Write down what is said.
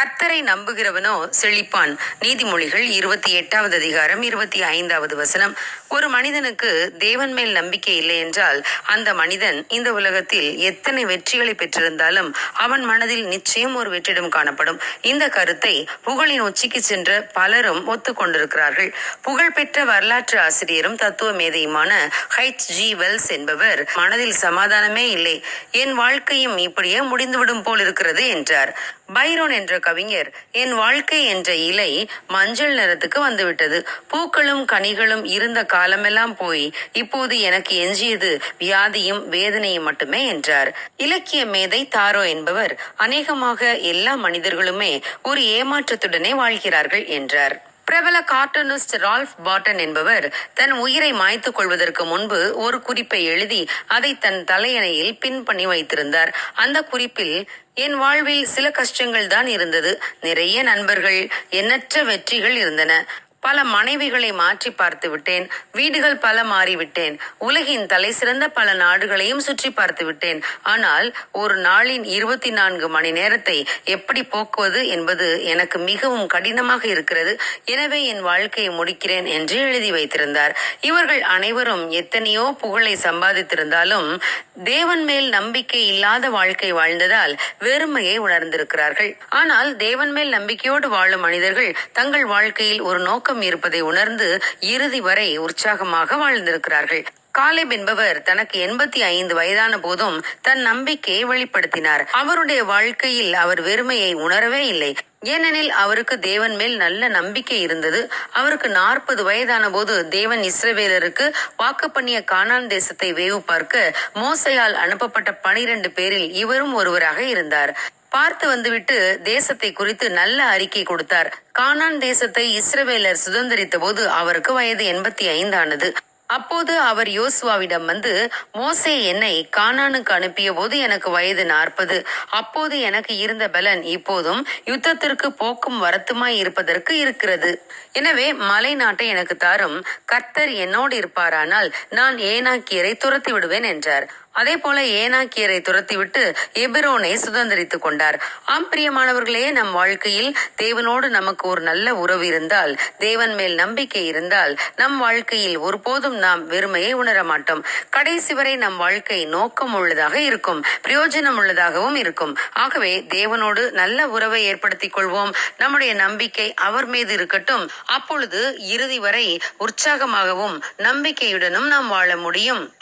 கர்த்தரை நம்புகிறவனோ செழிப்பான். நீதிமொழிகள் இருபத்தி எட்டாவது அதிகாரம் இருபத்தி ஐந்தாவது வசனம். ஒரு மனிதனுக்கு தேவன் மேல் நம்பிக்கை இல்லை என்றால் அந்த மனிதன் இந்த உலகத்தில் எத்தனை வெற்றிகளை பெற்றிருந்தாலும் அவன் மனதில் நிச்சயம் ஒரு வெற்றிடம் காணப்படும். இந்த கருத்தை புகழின் உச்சிக்கு சென்ற பலரும் ஒத்துக்கொண்டிருக்கிறார்கள். புகழ்பெற்ற வரலாற்று ஆசிரியரும் தத்துவ மேதையுமான ஹைச் ஜி வெல்ஸ் என்பவர் மனதில் சமாதானமே இல்லை. என் வாழ்க்கையும் இப்படியே முடிந்துவிடும் போல் இருக்கிறது என்றார். பைரோன் என்ற கவிஞர் என் வாழ்க்கை என்ற இலை மஞ்சள் நிறத்துக்கு வந்துவிட்டது. பூக்களும் கனிகளும் இருந்த காலமெல்லாம் போய் இப்போது எனக்கு எஞ்சியது வியாதியும் வேதனையும் மட்டுமே என்றார். இலக்கிய மேதை தாரோ என்பவர் அநேகமாக எல்லா மனிதர்களுமே ஒரு ஏமாற்றத்துடனே வாழ்கிறார்கள் என்றார். பிரபல கார்ட்டூனிஸ்ட் ரால்ஃப் பாட்டன் என்பவர் தன் உயிரை மாய்த்துக் கொள்வதற்கு முன்பு ஒரு குறிப்பை எழுதி அதை தன் தலையணையில் பின் பண்ணி வைத்திருந்தார். அந்த குறிப்பில் என் வாழ்வில் சில கஷ்டங்கள் தான் இருந்தது. நிறைய நண்பர்கள் எண்ணற்ற வெற்றிகள் இருந்தன. பல மனைவிகளை மாற்றி பார்த்து விட்டேன். வீடுகள் பல மாறிவிட்டேன் உலகின் தலை சிறந்த பல நாடுகளையும் சுற்றி பார்த்து விட்டேன். ஆனால் ஒரு நாளின் இருபத்தி நான்கு மணி நேரத்தை எப்படி போக்குவது என்பது எனக்கு மிகவும் கடினமாக இருக்கிறது. எனவே என் வாழ்க்கையை முடிக்கிறேன் என்று எழுதி வைத்திருந்தார். இவர்கள் அனைவரும் எத்தனையோ புகழை சம்பாதித்திருந்தாலும் தேவன் மேல் நம்பிக்கை இல்லாத வாழ்க்கை வாழ்ந்ததால் வெறுமையை உணர்ந்திருக்கிறார்கள். ஆனால் தேவன் மேல் நம்பிக்கையோடு வாழும் மனிதர்கள் தங்கள் வாழ்க்கையில் ஒரு நோக்கம் இருப்பதை உணர்ந்து இறுதி வரை உற்சாகமாக வாழ்ந்திருக்கிறார்கள். காலிப் என்பவர் தனக்கு எண்பத்தி ஐந்து வயதான போதும் தன் நம்பிக்கையை வெளிப்படுத்தினார். அவருடைய வாழ்க்கையில் அவர் வெறுமையை உணரவே இல்லை. ஏனெனில் அவருக்கு தேவன் மேல் நல்ல நம்பிக்கை இருந்தது. அவருக்கு நாற்பது வயதான போது தேவன் இஸ்ரவேலருக்கு வாக்கு பண்ணிய கானான் தேசத்தை வேவு பார்க்க மோசையால் அனுப்பப்பட்ட பனிரெண்டு பேரில் இவரும் ஒருவராக இருந்தார். பார்த்து வந்துவிட்டு தேசத்தை குறித்து நல்ல அறிக்கை கொடுத்தார். கானான் தேசத்தை இஸ்ரவேலர் சுதந்திரித்த போது அவருக்கு வயது எண்பத்தி ஐந்தானது அப்போது அவர் யோசுவாவிடம் வந்து மோசே என்னை கானானுக்கு அனுப்பிய போது எனக்கு வயது நாற்பது. அப்போது எனக்கு இருந்த பலன் இப்போதும் யுத்தத்திற்கு போக்கும் வரத்துமாய் இருப்பதற்கு இருக்கிறது. எனவே மலை நாட்டை எனக்கு தாரும். கர்த்தர் என்னோடு இருப்பாரானால் நான் ஏனாக்கியரை துரத்தி விடுவேன் என்றார். அதே போல ஏனாக்கியரை துரத்திவிட்டு எபிரோனை சுதந்திரித்துக் கொண்டார். ஆம் பிரியமானவர்களே நம் வாழ்க்கையில் தேவனோடு நமக்கு ஒரு நல்ல உறவு இருந்தால் தேவன் மேல் நம்பிக்கை இருந்தால் நம் வாழ்க்கையில் ஒருபோதும் நாம் வெறுமையை உணர மாட்டோம். கடைசி வரை நம் வாழ்க்கை நோக்கம் உள்ளதாக இருக்கும் பிரயோஜனம் உள்ளதாகவும் இருக்கும். ஆகவே தேவனோடு நல்ல உறவை ஏற்படுத்திக் கொள்வோம். நம்முடைய நம்பிக்கை அவர் மீது இருக்கட்டும். அப்பொழுது இறுதி வரை உற்சாகமாகவும் நம்பிக்கையுடனும் நாம் வாழ முடியும்.